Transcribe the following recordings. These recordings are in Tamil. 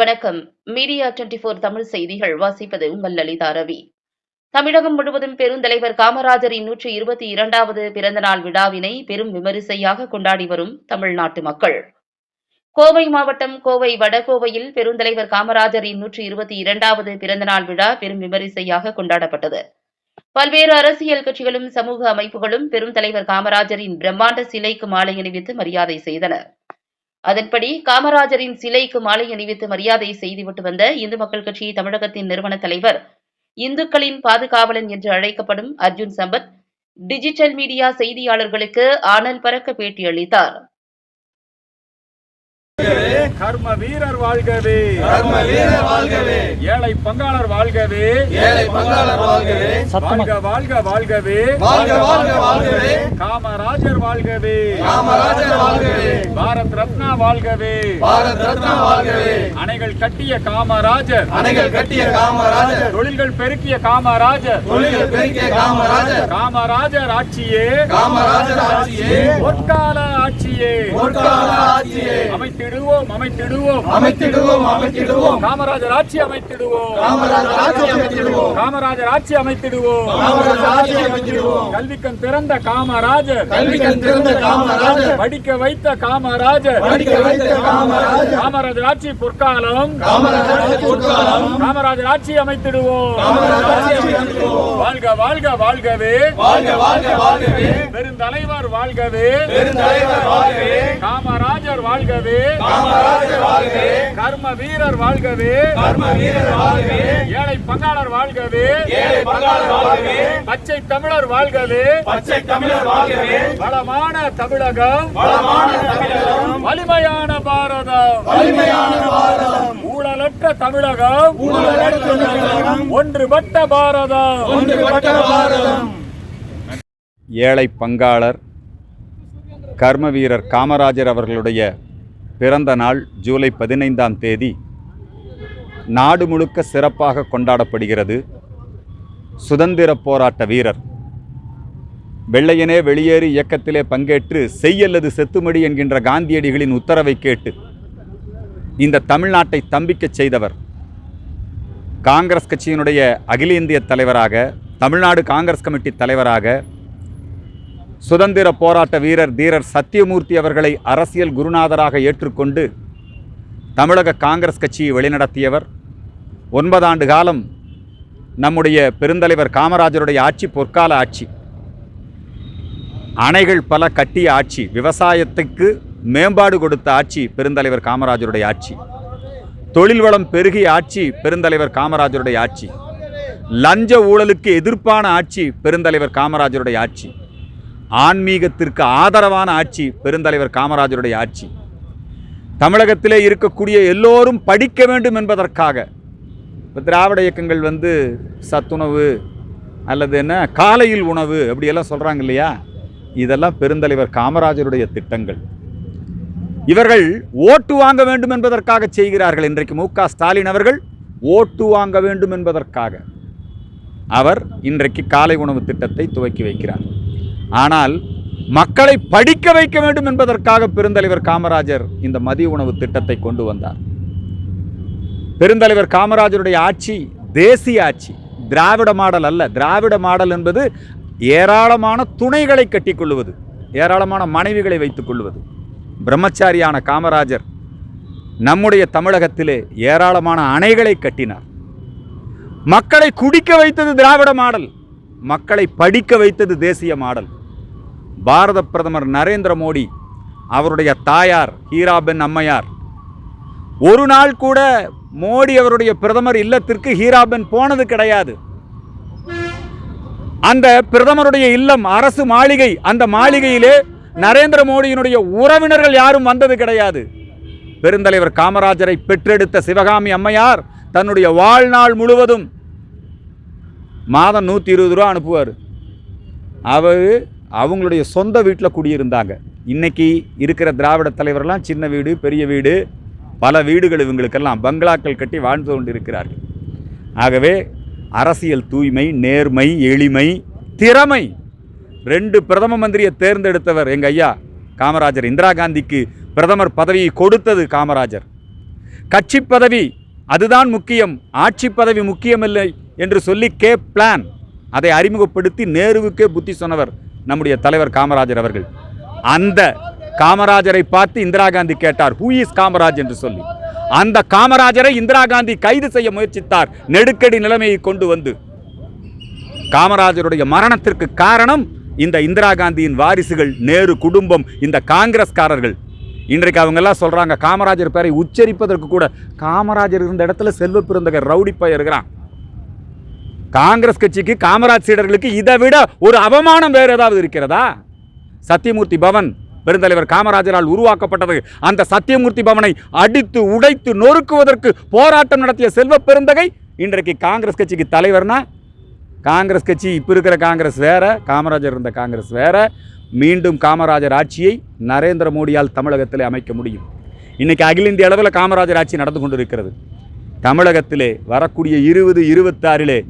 வணக்கம். மீடியா டுவெண்டி போர் தமிழ் செய்திகள் வாசிப்பது உங்கள் லலிதா ரவி. தமிழகம் முழுவதும் பெருந்தலைவர் காமராஜரின் நூற்றி இருபத்தி இரண்டாவது பிறந்தநாள் விழாவினை பெரும் விமரிசையாக கொண்டாடி வரும் தமிழ்நாட்டு மக்கள். கோவை மாவட்டம் கோவை வடகோவையில் பெருந்தலைவர் காமராஜரின் நூற்றி இருபத்தி இரண்டாவது பிறந்தநாள் விழா பெரும் விமரிசையாக கொண்டாடப்பட்டது. பல்வேறு அரசியல் கட்சிகளும் சமூக அமைப்புகளும் பெரும் தலைவர் காமராஜரின் பிரம்மாண்ட சிலைக்கு மாலை அணிவித்து மரியாதை செய்தனர். அதன்படி காமராஜரின் சிலைக்கு மாலை அணிவித்து மரியாதை செய்துவிட்டு வந்த இந்து மக்கள் கட்சி தமிழகத்தின் நிறுவன தலைவர் இந்துக்களின் பாதுகாவலன் என்று அழைக்கப்படும் அர்ஜுன் சம்பத் டிஜிட்டல் மீடியா செய்தியாளர்களுக்கு ஆனல் பறக்க பேட்டியளித்தார் கர்ம வீரர் வாழ்கவே. கர்ம வீரர் வாழ்கவே. ஏழை பங்காளர் வாழ்கவே. ஏழை பங்காளர் வாழ்கவே. வாழ்க வாழ்க வாழ்கவே. வாழ்க வாழ்க வாழ்கவே. காமராஜர் வாழ்கவே. காமராஜர் வாழ்கவே. பாரத் ரத்னா வாழ்கவே. பாரத் ரத்னா வாழ்கவே. அணைகள் கட்டிய காமராஜர். அணைகள் கட்டிய காமராஜர். தொழில்கள் பெருக்கிய காமராஜர். தொழில்கள் பெருக்கிய காமராஜர். காமராஜர் ஆட்சியே. காமராஜர் ஆட்சியே. பொற்கால ஆட்சியே அமைத்திடுவோம். அமைத்திடுவோம் அமைத்திடுவோம். அமைத்திடுவோம் காமராஜர் ஆட்சி அமைத்திடுவோம். காமராஜர் ஆட்சி அமைத்திடுவோம். காமராஜர் ஆட்சி அமைத்திடுவோம். காமராஜர் ஆட்சி அமைத்திடுவோம். கல்விக்கண் திறந்த காமராஜர். கல்விக்கண் திறந்த காமராஜர். படிக்க வைத்த காமராஜர். படிக்க வைத்த காமராஜர். காமராஜர் ஆட்சி பொற்காலம். காமராஜர் ஆட்சி பொற்காலம். காமராஜர் ஆட்சி அமைத்திடுவோம். காமராஜர் ஆட்சி அமைத்திடுவோம். வாழ்க வாழ்க வாழ்கவே. வாழ்க வாழ்க வாழ்கவே. பெருந்தலைவர் வாழ்கவே. பெருந்தலைவர் வாழ்கவே. காமராஜர் வாழ்கவே. காமராஜர் வாழ்கவே. கர்ம வீரர் வாழ்கவே. கர்ம வீரர் வாழ்கவே. ஏழை பங்காளர் வாழ்கவே. ஏழை பங்காளர் வாழ்கவே. பச்சை தமிழர் வாழ்கவே. பச்சை தமிழர் வாழ்கவே. வளமான தமிழகம். வளமான தமிழகம். வலிமையான பாரதம். வலிமையான பாரதம். ஊழலற்ற தமிழகம். ஊழலற்ற தமிழகம். ஒன்றுபட்ட பாரதம். ஒன்றுபட்ட பாரதம். ஏழை பங்காளர் கர்ம வீரர் காமராஜர் அவர்களுடைய பிறந்த நாள் ஜூலை பதினைந்தாம் தேதி நாடு முழுக்க சிறப்பாக கொண்டாடப்படுகிறது. சுதந்திர போராட்ட வீரர். வெள்ளையனே வெளியேறு இயக்கத்திலே பங்கேற்று செய்யல்லது செத்துமடி என்கின்ற காந்தியடிகளின் உத்தரவை கேட்டு இந்த தமிழ்நாட்டை தம்பிக்கச் செய்தவர். காங்கிரஸ் கட்சியினுடைய அகில இந்திய தலைவராக தமிழ்நாடு காங்கிரஸ் கமிட்டி தலைவராக சுதந்திர போராட்ட வீரர் தீரர் சத்தியமூர்த்தி அவர்களை அரசியல் குருநாதராக ஏற்றுக்கொண்டு தமிழக காங்கிரஸ் கட்சியை வழிநடத்தியவர். ஒன்பதாண்டு காலம் நம்முடைய பெருந்தலைவர் காமராஜருடைய ஆட்சி பொற்கால ஆட்சி. அணைகள் பல கட்டிய ஆட்சி விவசாயத்துக்கு மேம்பாடு கொடுத்த ஆட்சி பெருந்தலைவர் காமராஜருடைய ஆட்சி. தொழில் வளம் பெருகிய ஆட்சி பெருந்தலைவர் காமராஜருடைய ஆட்சி. லஞ்ச ஊழலுக்கு எதிர்ப்பான ஆட்சி பெருந்தலைவர் காமராஜருடைய ஆட்சி. ஆன்மீகத்திற்கு ஆதரவான ஆட்சி பெருந்தலைவர் காமராஜருடைய ஆட்சி. தமிழகத்திலே இருக்கக்கூடிய எல்லோரும் படிக்க வேண்டும் என்பதற்காக இப்போ திராவிட இயக்கங்கள் வந்து சத்துணவு அல்லது என்ன காலையில் உணவு அப்படியெல்லாம் சொல்கிறாங்க இல்லையா? இதெல்லாம் பெருந்தலைவர் காமராஜருடைய திட்டங்கள். இவர்கள் ஓட்டு வாங்க வேண்டும் என்பதற்காக செய்கிறார்கள். இன்றைக்கு மு க ஸ்டாலின் அவர்கள் ஓட்டு வாங்க வேண்டும் என்பதற்காக. அவர் இன்றைக்கு காலை உணவு திட்டத்தை துவக்கி வைக்கிறார். ஆனால் மக்களை படிக்க வைக்க வேண்டும் என்பதற்காக பெருந்தலைவர் காமராஜர் இந்த மதிய உணவு திட்டத்தை கொண்டு வந்தார். பெருந்தலைவர் காமராஜருடைய ஆட்சி தேசிய ஆட்சி திராவிட மாடல் அல்ல திராவிட மாடல் என்பது ஏராளமான துணைகளை கட்டிக்கொள்வது ஏராளமான மனைவிகளை வைத்துக் கொள்வது பிரம்மச்சாரியான காமராஜர் நம்முடைய தமிழகத்திலே ஏராளமான அணைகளை கட்டினார். மக்களை குடிக்க வைத்தது திராவிட மாடல் மக்களை படிக்க வைத்தது தேசிய மாடல். பாரத பிரதமர் நரேந்திர மோடி அவருடைய தாயார் ஹீராபென் அம்மையார். ஒரு நாள் கூட மோடி அவருடைய பிரதமர் இல்லத்திற்கு ஹீராபென் போனது கிடையாது. அந்த பிரதமருடைய இல்லம் அரசு மாளிகை அந்த மாளிகையிலே நரேந்திர மோடியினுடைய உறவினர்கள் யாரும் வந்தது கிடையாது. பெருந்தலைவர் காமராஜரை பெற்றெடுத்த சிவகாமி அம்மையார் தன்னுடைய வாழ்நாள் முழுவதும் மாதம் நூற்றி இருபது ரூபா அனுப்புவார். அவர் அவங்களுடைய சொந்த வீட்டில் குடியிருந்தாங்க. இன்றைக்கி இருக்கிற திராவிட தலைவரெல்லாம் சின்ன வீடு பெரிய வீடு பல வீடுகள் இவங்களுக்கெல்லாம் பங்களாக்கள் கட்டி வாழ்ந்து கொண்டு இருக்கிறார்கள் ஆகவே அரசியல் தூய்மை நேர்மை எளிமை திறமை ரெண்டு பிரதம மந்திரியை தேர்ந்தெடுத்தவர் எங்கள் ஐயா காமராஜர். இந்திரா காந்திக்கு பிரதமர் பதவியை கொடுத்தது காமராஜர். கட்சி பதவி அதுதான் முக்கியம் ஆட்சி பதவி முக்கியமில்லை என்று சொல்லி கே பிளான் அதை அறிமுகப்படுத்தி நேருவுக்கே புத்தி சொன்னவர் நம்முடைய தலைவர் காமராஜர் அவர்கள். அந்த காமராஜரை பார்த்து இந்திரா காந்தி கேட்டார் ஹூ இஸ் காமராஜ்? என்று சொல்லி. அந்த காமராஜரை இந்திரா காந்தி கைது செய்ய முயற்சித்தார். நெருக்கடி நிலைமையை கொண்டு வந்து. காமராஜருடைய மரணத்திற்கு காரணம் இந்த இந்திரா காந்தியின் வாரிசுகள் நேரு குடும்பம் இந்த காங்கிரஸ்காரர்கள். இன்றைக்கு அவங்கெல்லாம் சொல்கிறாங்க காமராஜர் பேரை உச்சரிப்பதற்கு கூட காமராஜர் இருந்த இடத்துல செல்வ பிறந்தகர் ரவுடி பையன் இருக்கிறான். காங்கிரஸ் கட்சிக்கு காமராஜ் சீடர்களுக்கு இதை விட ஒரு அவமானம் வேறு ஏதாவது இருக்கிறதா? சத்தியமூர்த்தி பவன் பெருந்தலைவர் காமராஜரால் உருவாக்கப்பட்டது. அந்த சத்தியமூர்த்தி பவனை அடித்து உடைத்து நொறுக்குவதற்கு போராட்டம் நடத்திய செல்வ பெருந்தகை இன்றைக்கு காங்கிரஸ் கட்சிக்கு தலைவர்னா? காங்கிரஸ் கட்சி இப்போ இருக்கிற காங்கிரஸ் வேற காமராஜர் இருந்த காங்கிரஸ் வேற. மீண்டும் காமராஜர் ஆட்சியை நரேந்திர மோடியால் தமிழகத்தில் அமைக்க முடியும். இன்றைக்கி அகில இந்திய அளவில் காமராஜர் ஆட்சி நடந்து கொண்டிருக்கிறது. தமிழகத்திலே வரக்கூடிய இருபது இருபத்தாறிலே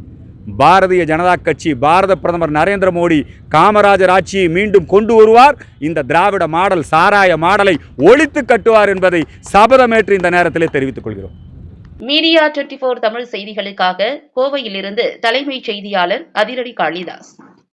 பாரதிய ஜனதா கட்சி பாரத பிரதமர் நரேந்திர மோடி காமராஜர் ஆட்சியை மீண்டும் கொண்டு வருவார். இந்த திராவிட மாடல் சாராய மாடலை ஒழித்து கட்டுவார் என்பதை சபதமேற்று இந்த நேரத்திலே தெரிவித்துக் கொள்கிறோம். மீடியா டுவெண்டி தமிழ் செய்திகளுக்காக கோவையிலிருந்து தலைமைச் செய்தியாளர் அதிரடி காளிதாஸ்.